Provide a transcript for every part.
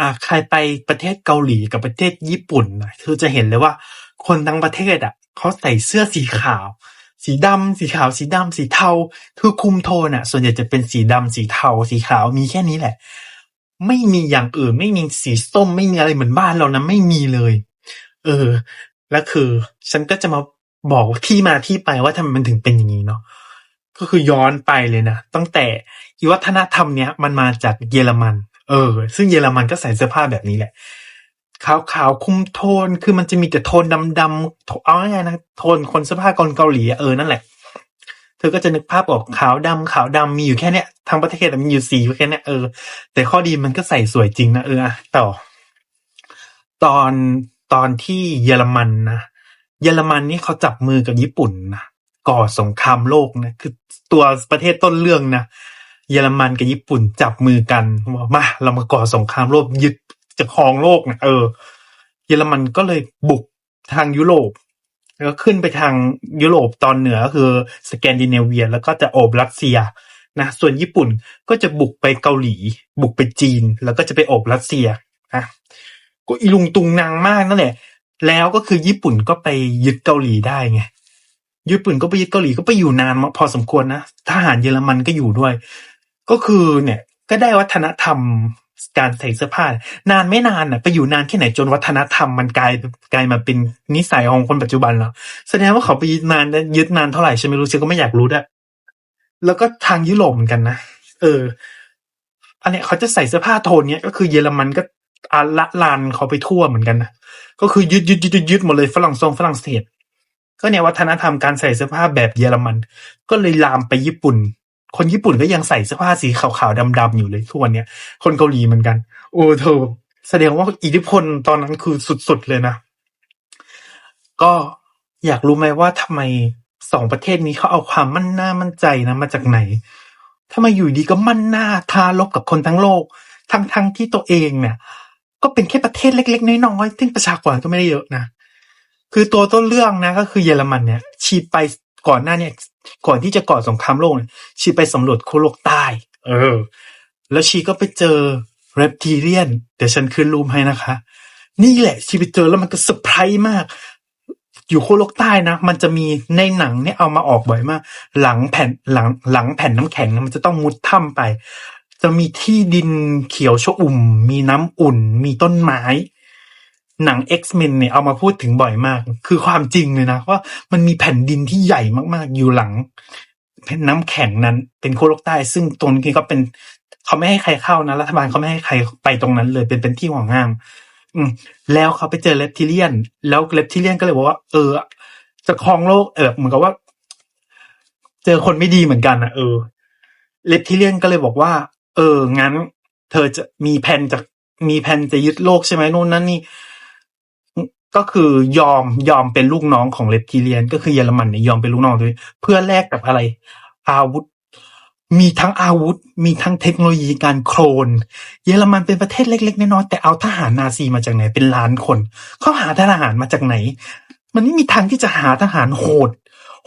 อ่า ใครไปประเทศเกาหลีกับประเทศญี่ปุ่นนะเธอจะเห็นเลยว่า คนทั้งประเทศอะเขาใส่เสื้อสีขาว สีดำสีขาว สีดำสีเทา คือคุมโทนอะ ส่วนใหญ่จะเป็นสีดำสีเทา สีขาวมีแค่นี้แหละ ไม่มีอย่างอื่น ไม่มีสีส้ม ไม่มีอะไรเหมือนบ้านเรานะไม่มีเลย เออ แล้วคือ ฉันก็จะมาบอกที่มาที่ไปว่าทำไมมันถึงเป็นอย่างนี้เนาะก็คือย้อนไปเลยนะตั้งแต่วัฒนธรรมเนี้ยมันมาจากเยอรมัน เออ ซึ่งเยอรมันก็ใส่เสื้อผ้าแบบนี้แหละขาวขาวคุมโทน คือมันจะมีแต่โทนดำดำเอาง่ายๆนะ โทนคนเสื้อผ้าคนเกาหลีเออ นั่นแหละ เธอก็จะนึกภาพออกขาวดำขาวดำมีอยู่แค่เนี้ยทั้งประเทศมีอยู่สีแค่เนี้ยเออ แต่ข้อดีมันก็ใส่สวยจริงนะเออต่อ ตอนตอนที่เยอรมันนะเยอรมันนี่เขาจับมือกับญี่ปุ่นนะก่อสงครามโลกนะ คือตัวประเทศต้นเรื่องนะ เยอรมันกับญี่ปุ่นจับมือกันว่ามาเรามาก่อสงครามโลกยึดจะครองโลกนะเออ เยอรมันก็เลยบุกทางยุโรปแล้วก็ขึ้นไปทางยุโรปตอนเหนือก็คือสแกนดิเนเวีย แล้วก็จะโอบรัสเซียนะส่วนญี่ปุ่นก็จะบุกไปเกาหลี บุกไปจีน แล้วก็จะไปโอบรัสเซียนะก็อีลุงตุงนางมากนั่นแหละแล้วก็คือญี่ปุ่นก็ไปยึดเกาหลีได้ไงญี่ปุ่นก็ไปยึดเกาหลีก็ไปอยู่นานพอสมควรนะทหารเยอรมันก็อยู่ด้วย ก็คือเนี่ยก็ได้วัฒนธรรมการใส่เสื้อผ้านานไม่นานน่ะไปอยู่นานแค่ไหนจนวัฒนธรรมมันกลายกลายมาเป็นนิสัยของคนปัจจุบันแล้วแสดงว่าเขาไปยึดนานยึดนานเท่าไหร่ฉันไม่รู้ฉันก็ไม่อยากรู้ด้วยแล้วก็ทางยุโรปเหมือนกันนะเออ อันเนี้ยเขาจะใส่เสื้อผ้าโทนเนี้ยก็คือเยอรมันก็อาละลานเขาไปทั่วเหมือนกันนะก็คือยึดยึดยึดยึดหมดเลยฝรั่งทรงฝรั่งเศสก็เนี่ยวัฒนธรรมการใส่เสื้อผ้าแบบเยอรมัน ก็เลยลามไปญี่ปุ่น คนญี่ปุ่นก็ยังใส่เสื้อผ้าสีขาวๆดำๆอยู่เลยทุกวันเนี้ย คนเกาหลีเหมือนกัน โอ้เธอแสดงว่าอิทธิพลตอนนั้นคือสุดๆเลยนะ ก็อยากรู้ไหมว่าทำไมสองประเทศนี้เขาเอาความมั่นหน้ามั่นใจนะมาจากไหนทำไมอยู่ดีก็มั่นหน้าทาลบกับคนทั้งโลก ทั้งๆทที่ตัวเองเนี่ย ก็เป็นแค่ประเทศเล็ก ๆ น้อยๆซึ่งประชากรก็ไม่ได้เยอะนะคือตัวต้นเรื่องนะ ก็คือเยอรมันเนี่ยชีดไป ก่อนหน้าเนี่ยก่อนที่จะก่อสงครามโลกเนี่ยชีไปสำรวจโคโลกใต้ เออ แล้วชีก็ไปเจอเรปทีเรียน เดี๋ยวฉันขึ้นรูปให้นะคะ นี่แหละ ชีไปเจอแล้วมันก็เซอร์ไพรส์มาก อยู่โคโลกใต้นะ มันจะมีในหนังเนี่ยเอามาออกบ่อยมาก หลังแผ่นหลังหลังแผ่นน้ำแข็งมันจะต้องมุดถ้ำไป จะมีที่ดินเขียวชอุ่ม มีน้ำอุ่น มีต้นไม้ หนัง X-Men เนี่ยเอามาพูดถึงบ่อยมาก คือความจริงเลยนะว่ามันมีแผ่นดินที่ใหญ่มากๆ อยู่หลังแผ่นน้ำแข็งนั้นเป็นโคโลกใต้ ซึ่งตรงนี้ก็เป็นเขาไม่ให้ใครเข้านะรัฐบาลเขาไม่ให้ใครไปตรงนั้นเลยเป็นเป็นที่ห่วงห้าม อืมแล้วเขาไปเจอเลปทิเลียน แล้วเลปทิเลียนก็เลยบอกว่า เออ จะครองโลกเออเหมือนกับว่า เจอคนไม่ดีเหมือนกันนะเออเลปทิเลียนก็เลยบอกว่า เออ งั้น เธอจะมีแผนจะมีแผนจะยึดโลกใช่ไหมนู่นนั่นนี่ ก็คือยอมยอมเป็นลูกน้องของเลปทิเลียน ก็คือเยอรมันเนี่ยยอมเป็นลูกน้องด้วย เพื่อแลกกับอะไร อาวุธ มีทั้งอาวุธ มีทั้งเทคโนโลยีการโคลน เยอรมันเป็นประเทศเล็กๆน้อยๆแต่เอาทหารนาซีมาจากไหนเป็นล้านคนเขาหาทหารมาจากไหน มันไม่มีทางที่จะหาทหารโหด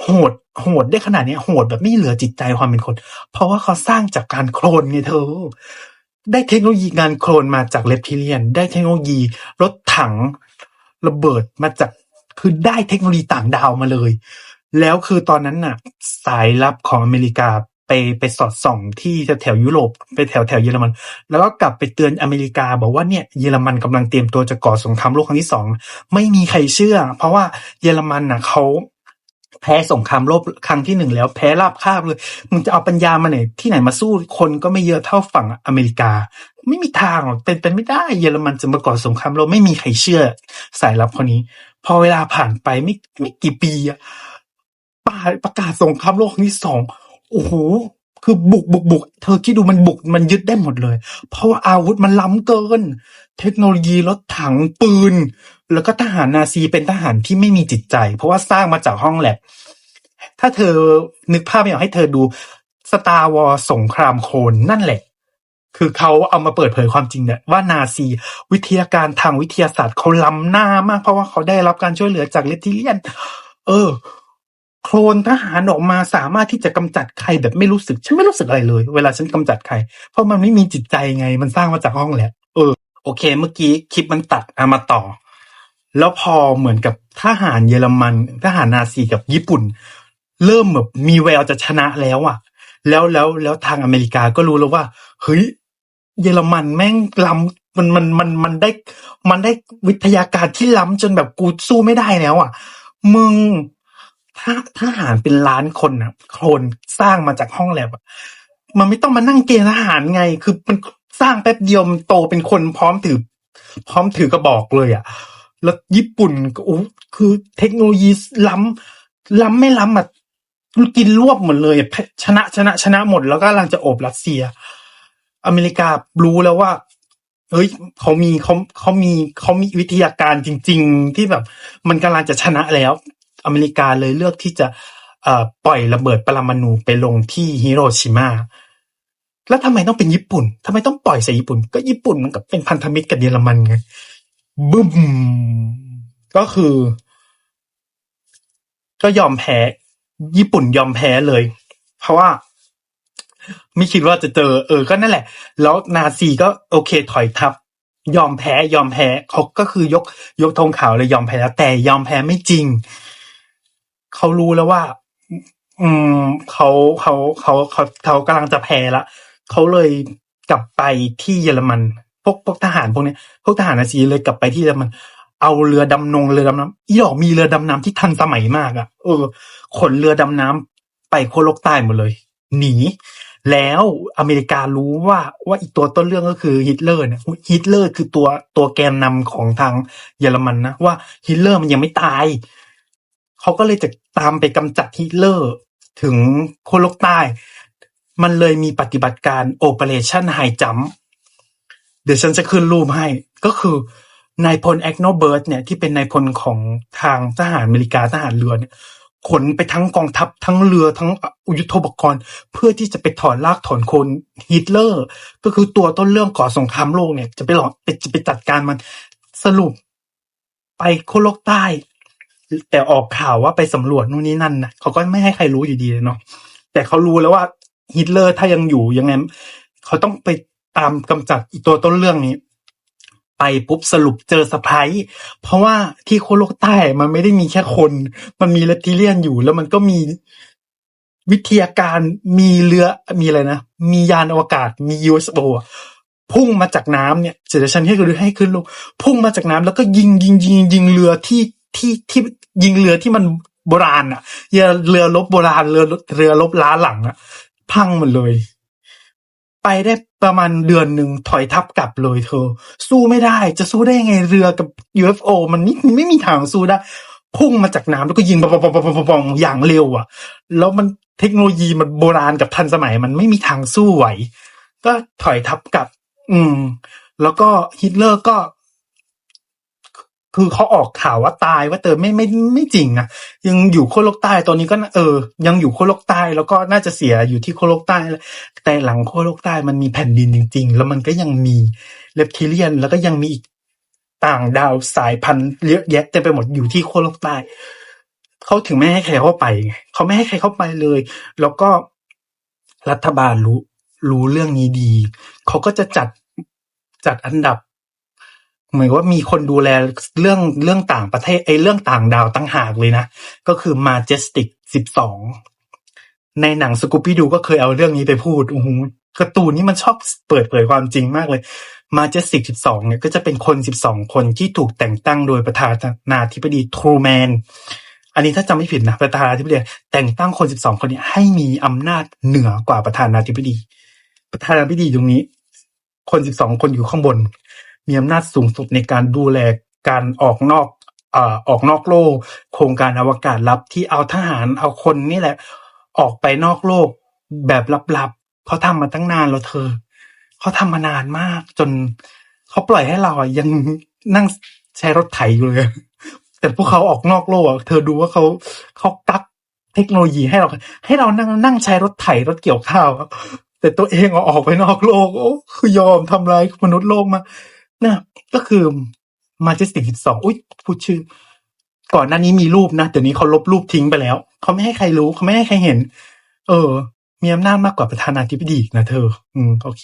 โหด โหดได้ขนาดนี้โหดแบบไม่เหลือจิตใจความเป็นคน เพราะว่าเขาสร้างจากการโคลนไงเธอได้เทคโนโลยีการโคลนมาจากเลปทิเลียน ได้เทคโนโลยีรถถัง ระเบิดมาจากคือได้เทคโนโลยีต่างดาวมาเลย แล้วคือตอนนั้นน่ะ สายลับของอเมริกาไปไปสอดส่องที่แถวยุโรปไปแถวแถวเยอรมัน แล้วก็กลับไปเตือนอเมริกา บอกว่าเนี่ยเยอรมันกำลังเตรียมตัวจะก่อสงครามโลกครั้งที่สองไม่มีใครเชื่อ เพราะว่าเยอรมันน่ะเขา แพ้สงครามโลกครั้งที่หนึ่งแล้ว แพ้ราบคาบเลย มึงจะเอาปัญญามาไหนที่ไหนมาสู้คนก็ไม่เยอะเท่าฝั่งอเมริกา ไม่มีทางหรอกเป็นเป็นไม่ได้เยอรมันจะมาก่อสงครามโลกไม่มีใครเชื่อ สายลับคนนี้ พอเวลาผ่านไปไม่ไม่กี่ปีอะประกาศสงครามโลกครั้งที่สองโอ้โหคือบุกบุกบุกเธอคิดดูมันบุกมันยึดได้หมดเลย เพราะว่าอาวุธมันล้ำเกิน เทคโนโลยีรถถังปืน แล้วก็ทหารนาซีเป็นทหารที่ไม่มีจิตใจ เพราะว่าสร้างมาจากห้องแลบ ถ้าเธอนึกภาพไม่ออกให้เธอดูสตาร์วอสงครามโคลนนั่นแหละ คือเขาเอามาเปิดเผยความจริงเนี่ยว่านาซีวิทยาการทางวิทยาศาสตร์เขาล้ำหน้ามาก เพราะว่าเขาได้รับการช่วยเหลือจากเลติเลียน เออ โคลนทหารออกมาสามารถที่จะกำจัดใครแบบไม่รู้สึก ฉันไม่รู้สึกอะไรเลย เวลาฉันกำจัดใคร เพราะมันไม่มีจิตใจไง มันสร้างมาจากห้องแหละ เออ โอเค เมื่อกี้คลิปมันตัดเอามาต่อ แล้วพอเหมือนกับทหารเยอรมันทหารนาซีกับญี่ปุ่น เริ่มแบบมีแววจะชนะแล้วอะ แล้วแล้วแล้วทางอเมริกาก็รู้แล้วว่าเฮ้ยเยอรมันแม่งล้ำมันมันมันมันได้ มันได้วิทยาการที่ล้ำจนแบบกูสู้ไม่ได้แล้วอะ มึงถ้าทหารเป็นล้านคนนะโคลนสร้างมาจากห้องแลบมันไม่ต้องมานั่งเกณฑ์ทหารไง คือมันสร้างแป๊บเดียวมันโตเป็นคนพร้อมถือ พร้อมถือกระบอกเลยอะ แล้วญี่ปุ่นก็โอ้คือเทคโนโลยีล้ำล้ำไม่ล้ำอะกินรวบหมดเลยชนะชนะชนะหมดแล้วก็กำลังจะโอบรัสเซีย อเมริการู้แล้วว่าเฮ้ยเขามีเขาเขามีเขามีวิทยาการจริง ๆ ที่แบบ มันกำลังจะชนะแล้ว อเมริกาเลยเลือกที่จะปล่อยระเบิดปรมาณูไปลงที่ฮิโรชิมาแล้วทำไมต้องเป็นญี่ปุ่นทำไมต้องปล่อยใส่ญี่ปุ่น ก็ญี่ปุ่นมันก็เป็นพันธมิตรกับเยอรมันไง บึ้ม ก็คือ ก็ยอมแพ้ ญี่ปุ่นยอมแพ้เลย เพราะว่า ไม่คิดว่าจะเจอ เออ ก็นั่นแหละ แล้วนาซีก็โอเคถอยทับ ยอมแพ้ ยอมแพ้เขาก็คือยก ยกธงขาวเลยยอมแพ้แล้วแต่ยอมแพ้ไม่จริง เขารู้แล้วว่า อืมเขาเขาเขาเขาเขากำลังจะแพ้ละเขาเลยกลับไปที่เยอรมัน พวกพวกทหารพวกเนี้ยพวกทหารนาซีเลยกลับไปที่เยอรมัน เอาเรือดำนงเรือดำน้ำอีดอกมีเรือดำน้ำที่ทันสมัยมากอะ่ะ เออ ขนเรือดำน้ำไปโคโลกใต้หมดเลย หนี แล้วอเมริการู้ว่าว่าอีกตัวต้นเรื่องก็คือฮิตเลอร์เนี่ยฮิตเลอร์คือตัวตัวแกนนำของทางเยอรมันนะว่าฮิตเลอร์มันยังไม่ตายเขาก็เลยจะตามไปกำจัดฮิตเลอร์ถึงโคโลกใต้ มันเลยมีปฏิบัติการ Operation High Jump เเดี๋ยวฉันจะขึ้นรูปให้ ก็คือนายพลแอกโนเบิร์ตเนี่ยที่เป็นนายพลของทางทหารอเมริกาทหารเรือเนี่ยขนไปทั้งกองทัพทั้งเรือทั้งยุทโธปกรณ์ เพื่อที่จะไปถอนรากถอนโคนฮิตเลอร์ ก็คือตัวต้นเรื่องก่อสงครามโลกเนี่ย จะไปหลอกจะไปจัดการมันสรุปไปโคโลกใต้ แต่ออกข่าวว่าไปสำรวจนู่นนี่นั่นนะเขาก็ไม่ให้ใครรู้อยู่ดีเนาะแต่เขารู้แล้วว่าฮิตเลอร์ถ้ายังอยู่ยังไงเขาต้องไป ตามกำจัดอีตัวต้นเรื่องนี้ ไปปุ๊บสรุปเจอสไปร์เพราะว่าที่โคโลกใต้มันไม่ได้มีแค่คน มันมีเลปติเลียนอยู่ แล้วมันก็มีวิทยาการมีเรือมีอะไรนะ มียานอวกาศมี USO อะพุ่งมาจากน้ำเนี่ยเดี๋ยวฉันให้คือให้ขึ้นลงพุ่งมาจากน้ำแล้วก็ยิงยิงยิงยิงเรือที่ที่ที่ยิงเรือที่มันโบราณอะเรือลบโบราณเรือเรือลบล้าหลังอะพังหมดเลย ไปได้ประมาณเดือนหนึ่งถอยทับกลับเลยเธอ สู้ไม่ได้จะสู้ได้ยังไงเรือกับ UFO มันไม่ไม่มีทางสู้ได้ พุ่งมาจากน้ำแล้วก็ยิงปองปองปองปองปองอย่างเร็วอะ แล้วมันเทคโนโลยีมันโบราณกับทันสมัยมันไม่มีทางสู้ไหว ก็ถอยทับกลับ อืม แล้วก็ฮิตเลอร์ก็ คือเขาออกข่าวว่าตายว่าเตอไม่ไม่ไม่จริงนะยังอยู่โคโลกใต้ตอนนี้ก็เออ ยังอยู่โคโลกใต้แล้วก็น่าจะเสียอยู่ที่โคโลกใต้แต่หลังโคโลกใต้มันมีแผ่นดินจริง ๆ แล้วมันก็ยังมีเลปทิเลียน แล้วก็ยังมีอีกต่างดาวสายพันธุ์เยอะแยะเต็มไปหมดอยู่ที่โคโลกใต้เขาถึงไม่ให้ใครเข้าไปไงเขาไม่ให้ใครเข้าไปเลย แล้วก็รัฐบาลรู้รู้เรื่องนี้ดีเขาก็จะจัดจัดอันดับ หมือนว่ามีคนดูแลเรื่องเรื่องต่างประเทศไอ้เรื่องต่างดาวตั้งหากเลยนะ ก็คือ Majestic สิบสองในหนังสกูปี้ดูก็เคยเอาเรื่องนี้ไปพูดโอ้โหการ์ตูนนี่มันชอบเปิดเผยความจริงมากเลย Majestic สิบสองเนี่ยก็จะเป็นคนสิบสองคนที่ถูกแต่งตั้งโดยประธานาธิบดีทรูแมนอันนี้ถ้าจำไม่ผิดนะประธานาธิบดีแต่งตั้งคนสิบสองคนนี้ให้มีอำนาจเหนือกว่าประธานาธิบดี ประธานาธิบดีตรงนี้ คนสิบสองคนอยู่ข้างบน มีอำนาจสูงสุดในการดูแลการออกนอกออกนอกโลก โครงการอวกาศลับที่เอาทหารเอาคนนี่แหละ ออกไปนอกโลกแบบลับๆเขาทำมาตั้งนานแล้วเธอเขาทำมานานมากจนเขาปล่อยให้เราอะยังนั่งใช้รถไถอยู่เลย แต่พวกเขาออกนอกโลกอะเธอดูว่าเขาเขาตักเทคโนโลยีให้เรา ให้เรานั่งนั่งใช้รถไถรถเกี่ยวข้าวแต่ตัวเองเอาออกไปนอกโลก โอ้คือยอมทำร้ายมนุษย์โลกมา นะก็คือมาจิสติกสิบสองอุ้ยพูดชื่อ ก่อนหน้านี้มีรูปนะเดี๋ยวนี้เขาลบรูปทิ้งไปแล้ว เขาไม่ให้ใครรู้เขาไม่ให้ใครเห็น เออ มีอำนาจมากกว่าประธานาธิบดีนะเธอ อืมโอเค